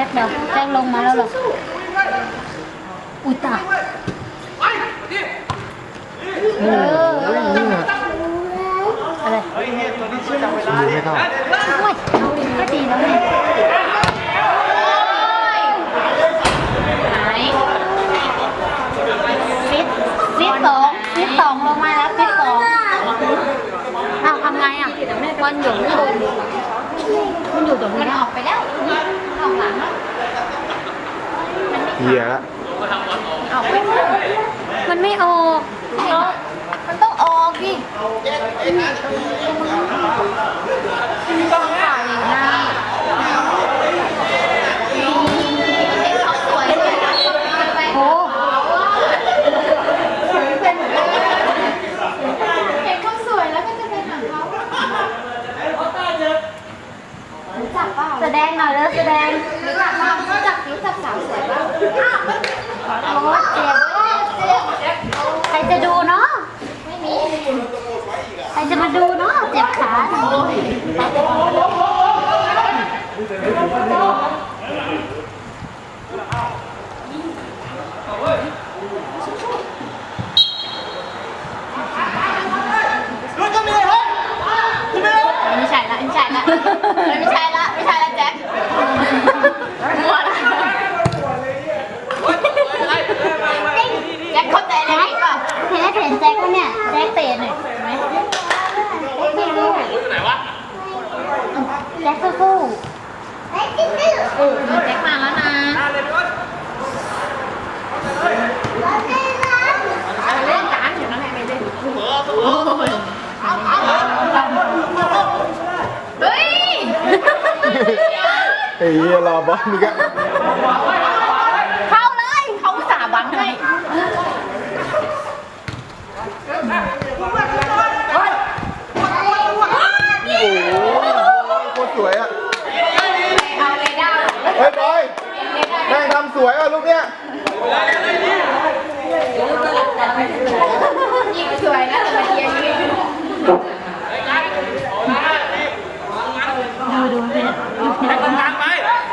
จ็คเดี๋ยวแจ็คลงมาแล้วเหรออุยตายเออเฮ้ยนี่น่ะอะไรยิงไม่เข้าโอ้ยก็ดีแล้วนี่หายฟิตฟิตสองฟิตสองลงมาแล้วฟิตสองอ้าวทำไงอะมันอยู่ข้างบนมันอยู่ตรงนี้ออกไปแล้ว ออกหลังแล้วเหี้ยละออกไปมันไม่ออกมันต้องออกดิต้องถ่ายอยู่นะโอ้ เห็นคนสวยแล้วก็จะไปหาเขารู้จักเปล่า แสดงหน่อยแล้วแสดง รู้จักเปล่ารู้จักรู้จักสาวสวยเปล่า โอ้เจ็บใครจะดูเนาะ ไม่มี ใครจะ มาดูเนาะเจ็บขา ไม่ใช่ละไม่ใช่ละไม่ใช่ละไม่ใช่ละแจ็คมัวละแจ็คเข้าใจเลยไหมป่ะ เห็นเห็นแจ็คปะเนี่ยแจ็คเตะหน่อยเห็นไหมไม่รู้แจ็คสู้ๆ แจ็คมาแล้วนะเล่นการอยู่นั่นแหละไม่เล่นเฮ้ย ไอ้เหี้ยรอบอลนี่ก็เข้าเลยเขาอุตสาห์บังให้โอ้โหโคตรสวยอะเอาเลยได้เฮ้ยบอยแม่งทำสวยอะลูกเนี้ยยิงสวยนะแต่มาเทียนยิง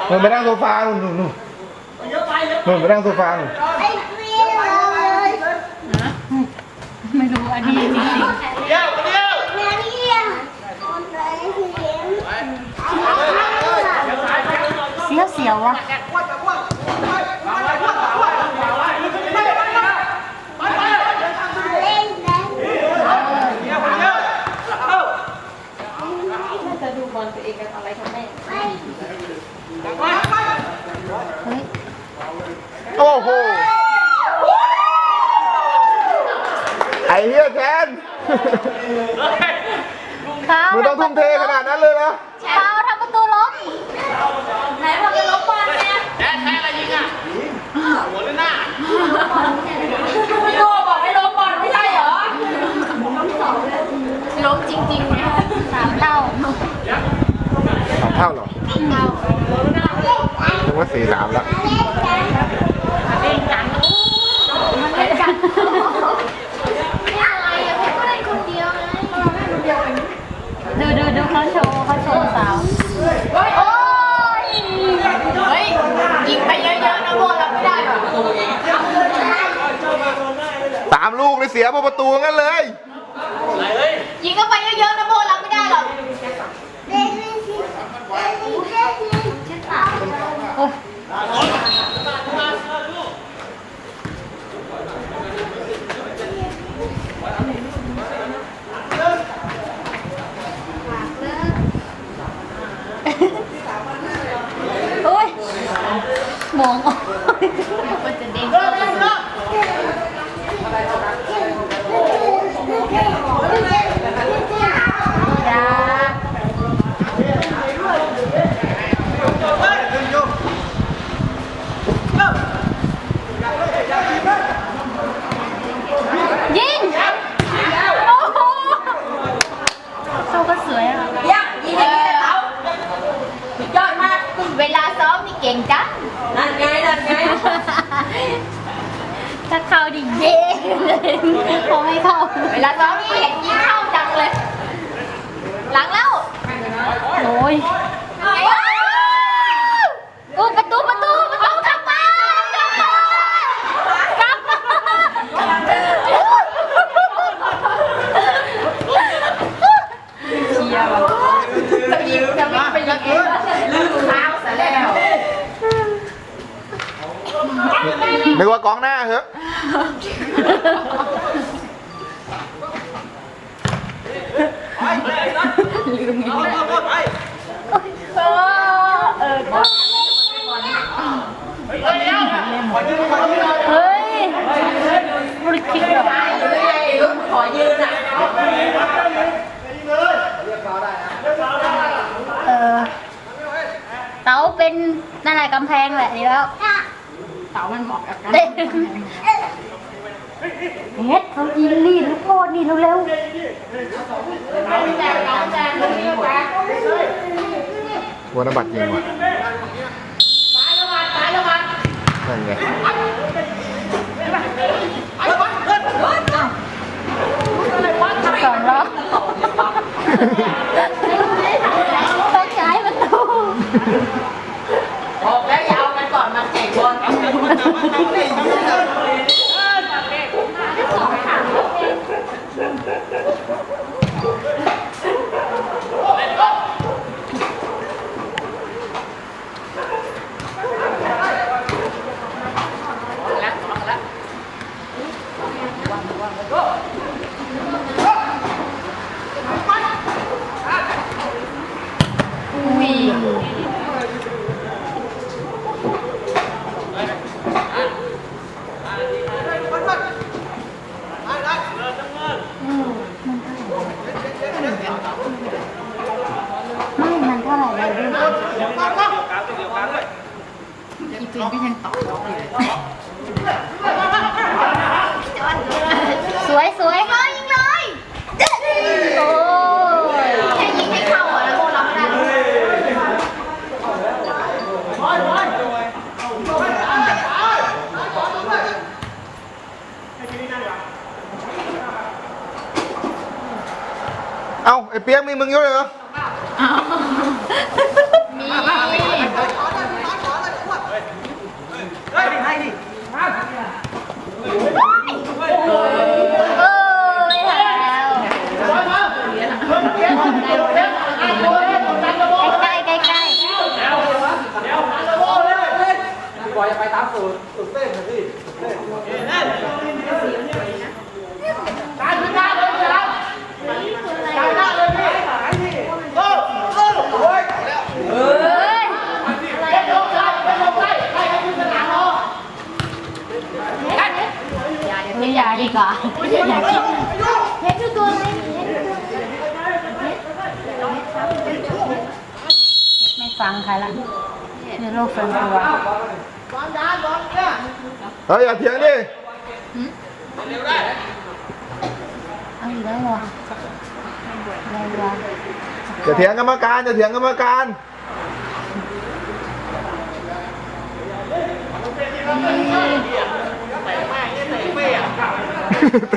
มึงไปนั่งโซฟาหนุ่นหนุ่นหนุ่นมึงไปนั่งโซฟาหนุ่นไม่รู้อันนี้จริงๆเสียวเสียวๆว่ะ โอ้โหไอ้เหี้ยแทน เขา มึงต้องทุ่มเทขนาดนั้นเลยนะ เขาทำประตูล้ม ไหนบอกจะลบบอลเนี่ย พี่โตบอกให้ลบบอลไม่ใช่เหรอ ล้มจริงๆนะ สามเท่า สามเท่าเหรอถึงว่าสี่สามแล้ว เล่นกันมันเล่นกันไม่อะไรอะพี่ ก็เล่นคนเดียวไงเราเล่นคนเดียวเป็นดูดูดูเขาโชว์เขาโชว์สาวโอ้ยเฮ้ยยิงไปเยอะๆนะโบรับไม่ได้หรอสามลูกเลยเสียประตูงั้นเลยยิงเข้าไปเยอะๆนะโบรับไมอกโอ้ยมองออก มันจะเด้ง จ้ายิงโอ้โหโชว์ก็สวยอะ เยี่ยมยิงอย่างนี้เลยเต๋าสุดยอดมาก เวลาซ้อมนี่เก่งจังนั่นไงนั่นไงถ้าเข้าดิเย้เลยพอไม่เข้า เวลาซ้อมนี่เห็นยิงเข้าจังเลย หลังแล้วโอ้ยไอ้โอ้ประตู นึกว่ากองหน้าเหรอะเออเออเฮ้ยบริคิดแบบขอยืนอะเออเต๋าเป็นนั่นแหละกำแพงแหละดีแล้วามันเหมาะกับการเฮ็ดเขายิงนี่ลูกโทษนี่เร็วๆวัวนบัตรยิงว่ะนั่นไงสองล้อต้องใช้ประตู ¡Ay, ฟินก็ยังตอบล็อกอยู่สวยสวยเลยยิงเลยโอ้ยแค่ยิงให้เข้าอะแล้วพวกเราไม่ได้เอ้าไอ้เปียกมีมึงอยู่เลยเหรอเออไม่ทันแล้วใกล้ใกล้ใกล้ เฮ้ยไม่อยาก ดีกว่าอยากกินเฮ็ดดูตัวไหมไม่ฟังใครละในโลกส่วนตัวเฮ้ยอย่าเถียงดิเอาอีกแล้วเหรออะไรวะอย่าเถียงกรรมการอย่าเถียงกรรมการ เต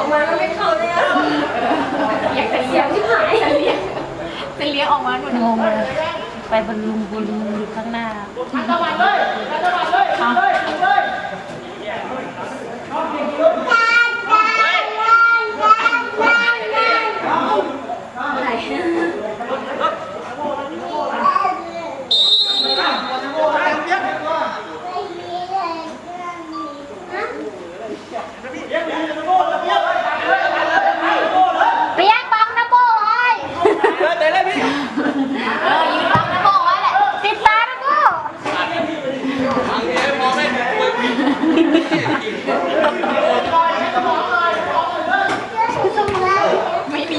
ออกมาก็ไม่เข้าเลยอะอยากจะเลี้ยงที่หายจะเลี้ยงจะเลี้ยงออกมาหมดงงเลยไปบอลลูนบอลลูนอยู่ข้างหน้าเปียกบังนะโบ้เอ้ย เออยืนบังนะโบไว้แหละ ติดตานะโบ้ ไม่มี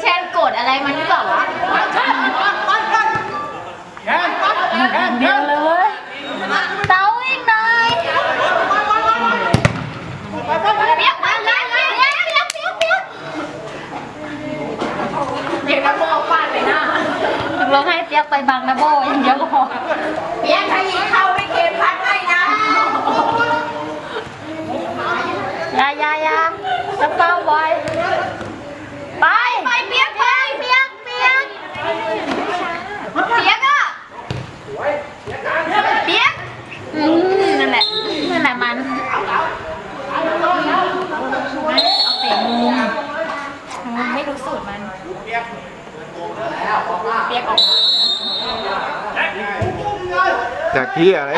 แชนนโกรธอะไรมันหรือเปล่าวะเดียวเลย เตาอีน่อเบี้ยวไปเลยเบี้วเบี้ยเต้ยวเบี้ยวเบยเด็าไปให้เปียไปบางนะโบอย่างเยวกพอเปียกถ้ยิงเข้าไม่เกมพัดให้นะยายายาจะเป้าไว้ นั่นแหละนั่นแหละมันเอาเตะมุมไม่รู้สูตรมันเปียกออกจากที่อะไร